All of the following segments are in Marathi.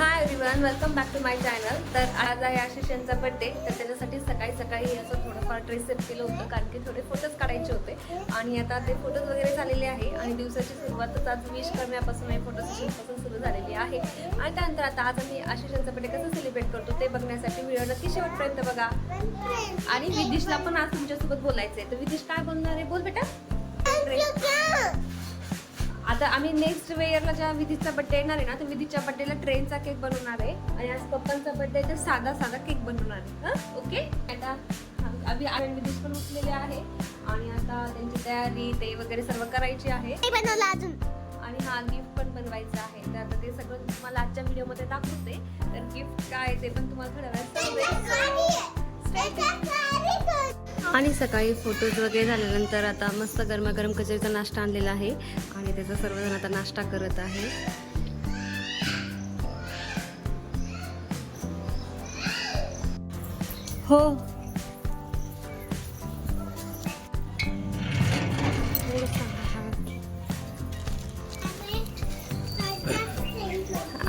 Hi everyone welcome back to my channel तर आज आहे आशिष यांचा बड्डे तर त्याच्यासाठी सकाळी सकाळी असं थोडंफार ड्रेस सेट केलं होतं कारण की थोडे फोटोज काढायचे होते. आणि आता ते फोटोज वगैरे झालेले आहे. आणि दिवसाची सुरुवातच आज विश करण्यापासून आहे फोटो सेशनपासून सुरू झालेली आहे. आणि त्यानंतर आता आज आम्ही आशिष यांचा बड्डे कसं सेलिब्रेट करतो ते बघण्यासाठी व्हिडिओ नक्की शेवटपर्यंत बघा. आणि विदिशला पण आज तुमच्यासोबत बोलायचं आहे तर विदिश काय बोलणार आहे? बोल बेटा. आता आम्ही नेक्स्ट वेअरला जेव्हा विधीचा बड्डे येणार आहे ना तर विधीच्या बड्डेला ट्रेनचा केक बनवणार आहे. आणि आज पप्पांचा बड्डे तर साधा साधा केक बनवणार आहे. हं? ओके आता अभि आणि विधीश पण उठलेले आहे. आणि आता त्यांची तयारी ते वगैरे सर्व करायची आहे. बनवलं अजून. आणि हा गिफ्ट पण बनवायचा आहे. तर आता ते सगळं तुम्हाला आजच्या व्हिडिओमध्ये दाखवते. तर गिफ्ट काय ते पण तुम्हाला थोड्या वेळात आणि सकाळी फोटोज वगैरे झाल्यानंतर आता मस्त गरमागरम कचरीचा नाश्ता आणलेला आहे. आणि त्याचा सर्वजण आता नाश्ता करत आहे. हो.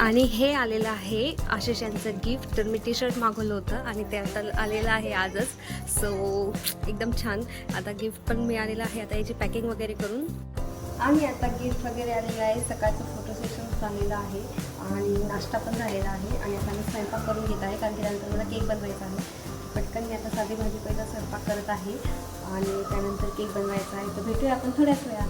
आणि हे आलेलं आहे आशिष यांचं गिफ्ट तर मी टी शर्ट मागवलं होतं आणि ते आता आलेलं आहे आजच. सो एकदम छान. आता गिफ्ट पण मिळालेलं आहे. आता याची पॅकिंग वगैरे करून. आणि आता गिफ्ट वगैरे आलेलं आहे. सकाळचं फोटो सेशन झालेलं आहे. आणि नाश्ता पण झालेला आहे. आणि आता मी स्वयंपाक करून घेत आहे. कारण की त्यानंतर मला केक बनवायचा आहे. पटकन मी आता साधी भाजी पहिला स्वयंपाक करत आहे. आणि त्यानंतर केक बनवायचा आहे. तर भेटूया आपण थोड्याच वेळा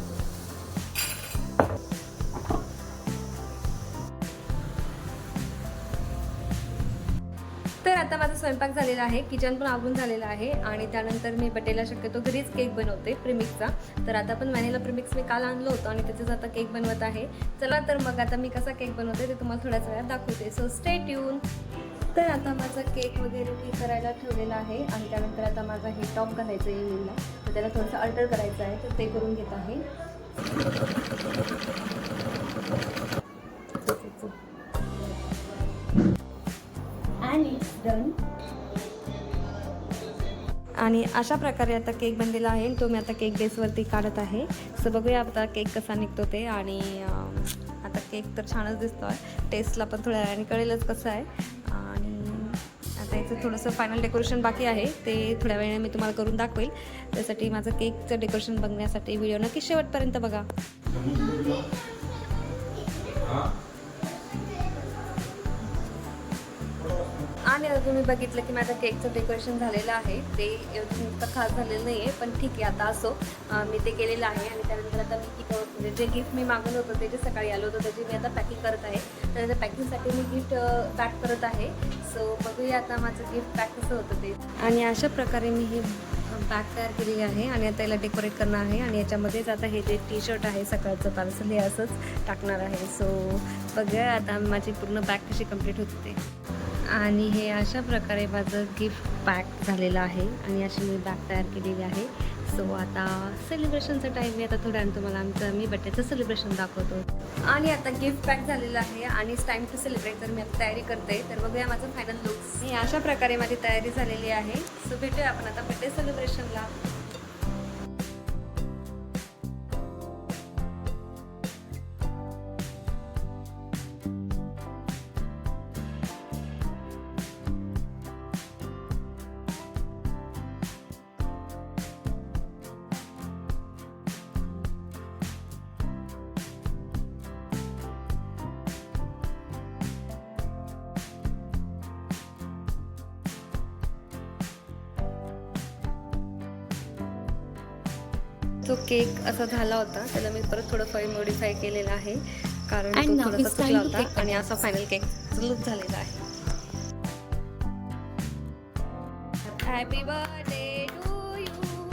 तर आता माझा स्वयंपाक झालेला आहे किचन पण आवरून झालेलं आहे आणि त्यानंतर मी बटेला शक्यतो घरीच केक बनवते प्रिमिक्सचा. तर आता पण व्हॅनिला प्रिमिक्स मी काल आणलं होतं आणि त्याच्याच आता केक बनवत आहे. चला तर मग आता मी कसा केक बनवते ते तुम्हाला थोड्याच वेळात दाखवते. सो स्टे ट्यून तर आता माझा केक वगैरे मी करायला ठेवलेला आहे आणि त्यानंतर आता माझा हे टॉप घालायचं आहे येईलला तर त्याला थोडंसं अल्टर करायचं आहे तर ते करून घेत आहे. डन आणि अशा प्रकारे आता केक बनलेला आहे. तो मी आता केक बेसवरती काढत आहे. सो बघूया आता केक कसा निघतो ते. आणि आता केक तर छानच दिसतो आहे टेस्टला पण थोड्या वेळाने कळेलच कसं आहे. आणि आता याचं थोडंसं फायनल डेकोरेशन बाकी आहे. ते थोड्या वेळाने मी तुम्हाला करून दाखवेल. त्यासाठी माझं केकचं डेकोरेशन बघण्यासाठी व्हिडिओ नक्की शेवटपर्यंत बघा. आणि आता तुम्ही बघितलं की माझं केकचं डेकोरेशन झालेलं आहे. ते एवढं खास झालेलं नाही आहे पण ठीक आहे आता असो. मी ते केलेलं आहे आणि त्यानंतर आता मी तिथं म्हणजे जे गिफ्ट मी मागवलं होतं ते जे सकाळी आलं होतं त्याची मी आता पॅकिंग करत आहे. त्यानंतर पॅकिंगसाठी मी गिफ्ट पॅक करत आहे. सो बघूया आता माझं गिफ्ट पॅक कसं होतं ते. आणि अशा प्रकारे मी हे बॅग तयार केलेली आहे आणि आता याला डेकोरेट करणार आहे. आणि याच्यामध्येच आता हे जे टी शर्ट आहे सकाळचं पार्सल हे असंच टाकणार आहे. सो बघूया आता माझी पूर्ण बॅग कशी कंप्लीट होते ते. आणि हे अशा प्रकारे माझं गिफ्ट पॅक झालेलं आहे. आणि अशी मी बॅग तयार केलेली आहे. सो आता सेलिब्रेशनचा टाईम मी आता थोड्या तुम्हाला आमचं मी बड्डेचं सेलिब्रेशन दाखवतो. आणि आता गिफ्ट पॅक झालेलं आहे आणि टाईम टू सेलिब्रेट तर मी आता तयारी करते. तर बघूया माझं फायनल लुक्स मी अशा प्रकारे माझी तयारी झालेली आहे. सो भेटूया आपण आता बड्डे सेलिब्रेशनला जो केक असा झाला होता त्याला मी परत थोडं फार मॉडीफाय केलेलं आहे. कारण तो थोडासा होता take आणि असा फायनल केक लुक झालेला आहे. Happy birthday to you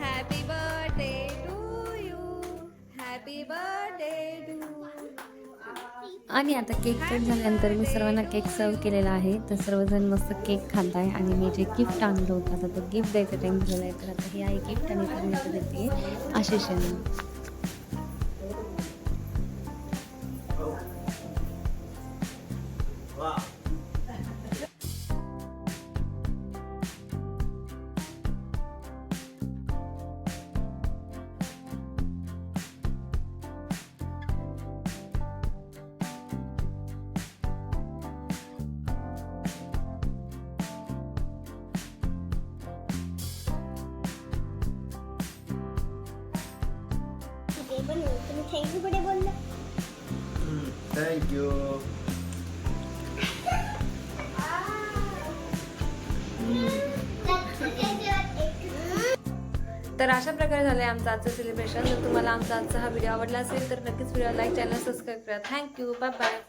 happy birthday to you happy birthday आणि आता केक कट झाल्यानंतर मी सर्वांना केक सर्व केलेला आहे. तर सर्वजण मस्त केक खात आहे आणि मी जे गिफ्ट आणलं होतं आता ते गिफ्ट द्यायचा टाईम झाला आहे तर आता हे आहे गिफ्ट आणि मी आता देते आशिष यांना. पण तुम्ही थँक्यू कुठे बोलला. थँक्यू तर अशा प्रकारे झालं आहे आमचं आजचं सेलिब्रेशन जर तुम्हाला आमचा आजचा हा व्हिडिओ आवडला असेल तर नक्कीच व्हिडिओ लाईक चॅनल सबस्क्राईब करा. Thank you bye bye